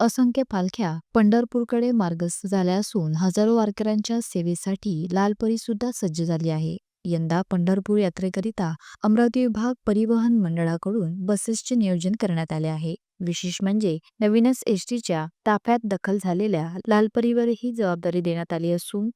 असंख्य पालख्या पंढरपूरकडे मार्गस्थ झाल्या असून हजारो वारकऱ्यांच्या सेवेसाठी लालपरी सुद्धा सज्ज झाली आहे. यंदा पंढरपूर यात्रेकरिता अमरावती विभाग परिवहन मंडळाकडून बसेसचे नियोजन करण्यात आले आहे. विशेष म्हणजे नवीनच एसटीच्या ताफ्यात दखल झालेल्या लालपरीवर ही जबाबदारी देण्यात आली असून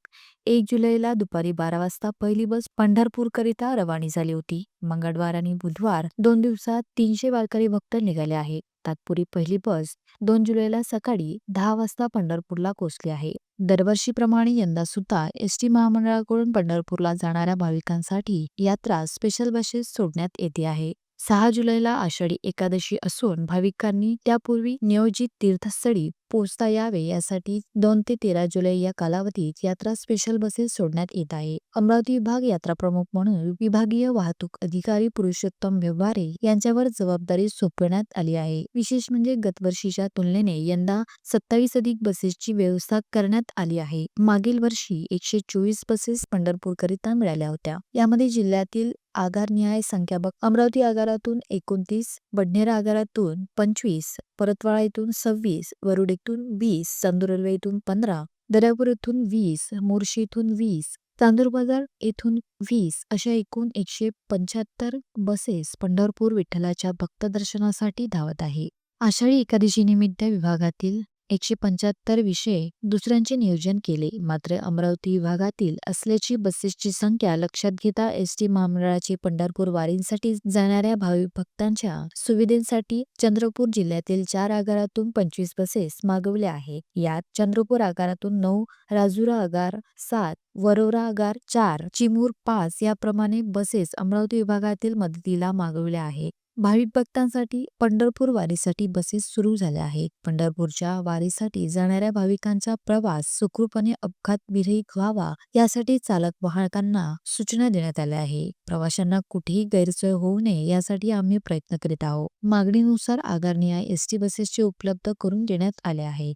एक जुलैला दुपारी बारा वाजता पहिली बस पंढरपूरकरिता रवानी झाली होती. मंगळवार आणि बुधवार दोन दिवसात तीनशे वारकरी भक्त निघाले आहेत. तात्पुरी पहिली बस दोन जुलैला सकाळी दहा वाजता पंढरपूरला पोहोचली आहे. दरवर्षीप्रमाणे यंदा सुद्धा एस टी महामंडळाकडून पंढरपूरला जाणाऱ्या भाविकांसाठी यात्रा स्पेशल बसेस सोडण्यात येते आहे. सहा जुलैला आषाढी एकादशी असून भाविकांनी त्यापूर्वी नियोजित तीर्थस्थळी पोहोचता यावे यासाठी दोन ते तेरा जुलै या कालावधीत यात्रा स्पेशल बसेस सोडण्यात येत आहे. अमरावती विभाग यात्रा प्रमुख म्हणून विभागीय वाहतूक अधिकारी पुरुषोत्तम व्यवहारे यांच्यावर जबाबदारी सोपवण्यात आली आहे. विशेष म्हणजे गतवर्षीच्या तुलनेने यंदा सत्तावीस अधिक बसेसची व्यवस्था करण्यात आली आहे. मागील वर्षी एकशे चोवीस बसेस पंढरपूरकरिता मिळाल्या होत्या. यामध्ये जिल्ह्यातील आगारनिहाय संख्या बघ. अमरावती आगारातून एकोणतीस बडनेरा आगारातून पंचवीस परतवाळा येथून सव्वीस वरुड येथून वीस चांदूर रेल्वे येथून पंधरा दर्यापूर येथून वीस मोर्शी येथून वीस चांदूर बाजार येथून वीस अशा एकूण एकशे पंच्याहत्तर बसेस पंढरपूर विठ्ठलाच्या भक्त दर्शनासाठी धावत आहे. आषाढी एकादशी निमित्त विभागातील एकशे पंच्याहत्तर विषय दुसऱ्यांचे नियोजन केले. मात्र अमरावती विभागातील असल्याची बसेसची संख्या लक्षात घेता एस टी महामंडळाचे पंढरपूर वारींसाठी जाणाऱ्या भाविक भक्तांच्या सुविधेसाठी चंद्रपूर जिल्ह्यातील चार आगारातून पंचवीस बसेस मागवल्या आहेत यात चंद्रपूर आगारातून नऊ राजुरा आगार सात वरोरा आगार चार चिमूर पाच याप्रमाणे बसेस अमरावती विभागातील मदतीला मागवल्या आहेत भाविक भक्तांसाठी पंढरपूर वारीसाठी बसेस सुरू झाल्या आहेत. पंढरपूरच्या वारीसाठी जाणाऱ्या भाविकांचा प्रवास सुखरूपणे अपघात विरहित व्हावा यासाठी चालक वाहकांना सूचना देण्यात आल्या आहे प्रवाशांना कुठेही गैरसोय होऊ नये यासाठी आम्ही प्रयत्न करीत आहोत. मागणीनुसार आगारनिहाय एस टी बसेसचे उपलब्ध करून देण्यात आले आहे.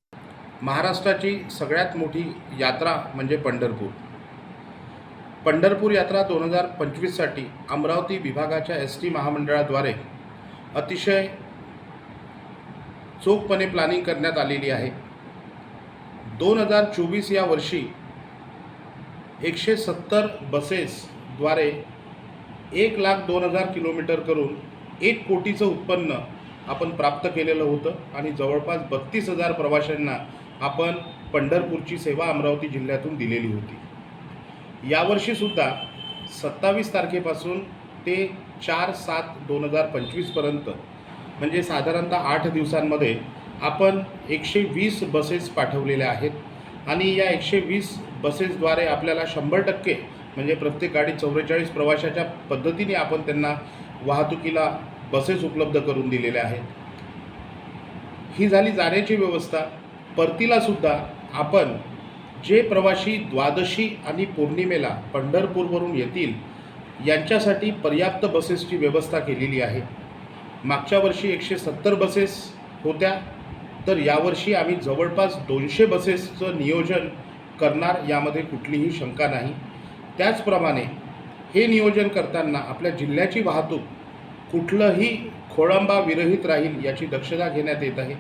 महाराष्ट्राची सगळ्यात मोठी यात्रा म्हणजे पंढरपूर. पंढरपूर यात्रा दोन हजार पंचवीससाठी अमरावती विभागाच्या एस टी महामंडळाद्वारे अतिशय चोखपणे प्लॅनिंग करण्यात आलेली आहे. दोन हजार चोवीस या वर्षी एकशे सत्तर बसेसद्वारे एक लाख दोन हजार किलोमीटर करून एक कोटीचं उत्पन्न आपण प्राप्त केलेलं होतं आणि जवळपास बत्तीस हजार प्रवाशांना आपण पंढरपूरची सेवा अमरावती जिल्ह्यातून दिलेली होती. यावर्षीसुद्धा सत्तावीस तारखेपासून ते चार सात दोन हजार पंचवीसपर्यंत म्हणजे साधारणतः आठ दिवसांमध्ये आपण एकशे वीस बसेस पाठवलेल्या आहेत. आणि या एकशे वीस बसेसद्वारे आपल्याला शंभर टक्के म्हणजे प्रत्येक गाडी चौवेचाळीस प्रवाशाच्या पद्धतीने आपण त्यांना वाहतुकीला बसेस उपलब्ध करून दिलेल्या आहेत. ही झाली जाण्याची व्यवस्था. परतीलासुद्धा आपण जे प्रवाशी द्वादशी आणि पौर्णिमेला पंढरपूरवरून येतील यांच्यासाठी पर्याप्त बसेसची व्यवस्था केलेली आहे. मागच्या वर्षी एकशे सत्तर बसेस होत्या तर यावर्षी आम्ही जवळपास दोनशे बसेसचं नियोजन करणार यामध्ये कुठलीही शंका नाही. त्याचप्रमाणे हे नियोजन करताना आपल्या जिल्ह्याची वाहतूक कुठलंही खोळंबा विरहित राहील याची दक्षता घेण्यात येत आहे.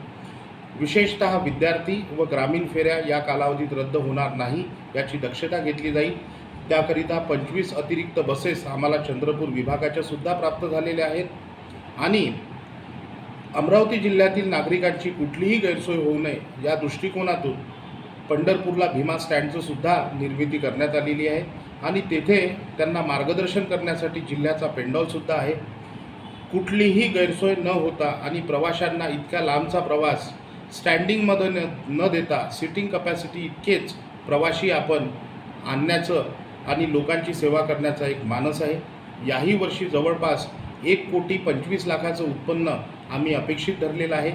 विशेषतः विद्यार्थी व ग्रामीण फेऱ्या या कालावधीत रद्द होणार नाही याची दक्षता घेतली जाईल. त्याकरिता पंचवीस अतिरिक्त बसेस आम्हाला चंद्रपूर विभागाच्या सुद्धा प्राप्त झालेल्या आहेत. आणि अमरावती जिल्ह्यातील नागरिकांची कुठलीही गैरसोय होऊ नये या दृष्टिकोनातून पंढरपूरला भीमा स्टँडचं सुद्धा निर्मिती करण्यात आलेली आहे. आणि तेथे त्यांना मार्गदर्शन करण्यासाठी जिल्ह्याचा पेंडॉलसुद्धा आहे. कुठलीही गैरसोय न होता आणि प्रवाशांना इतक्या लांबचा प्रवास स्टँडिंगमध्ये न न देता सिटिंग कपॅसिटी इतकेच प्रवाशी आपण आणण्याचं आणि लोकांची सेवा करण्याचा एक मानस आहे. याही वर्षी जवळपास एक कोटी पंचवीस लाखाचं उत्पन्न आम्ही अपेक्षित धरलेलं आहे.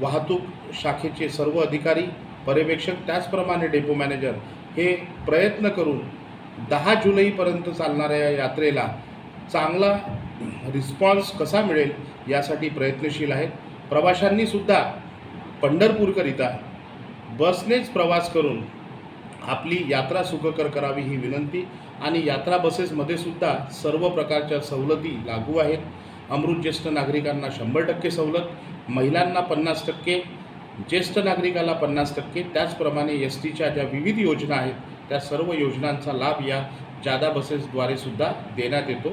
वाहतूक शाखेचे सर्व अधिकारी पर्यवेक्षक त्याचप्रमाणे डेपो मॅनेजर हे प्रयत्न करून दहा जुलैपर्यंत चालणाऱ्या यात्रेला चांगला रिस्पॉन्स कसा मिळेल यासाठी प्रयत्नशील आहेत. प्रवाशांनीसुद्धा पंढरपूरकरिता बसनेच प्रवास करून आपली यात्रा सुखकर करावी ही विनंती. आणि यात्रा बसेसमध्ये सुद्धा सर्व प्रकारच्या सवलती लागू आहेत. अमृत ज्येष्ठ नागरिकांना शंभर टक्के सवलत महिलांना पन्नास टक्के ज्येष्ठ नागरिकाला पन्नास टक्के. त्याचप्रमाणे एस टीच्या ज्या विविध योजना आहेत त्या सर्व योजनांचा लाभ या जादा बसेसद्वारे सुद्धा देण्यात येतो.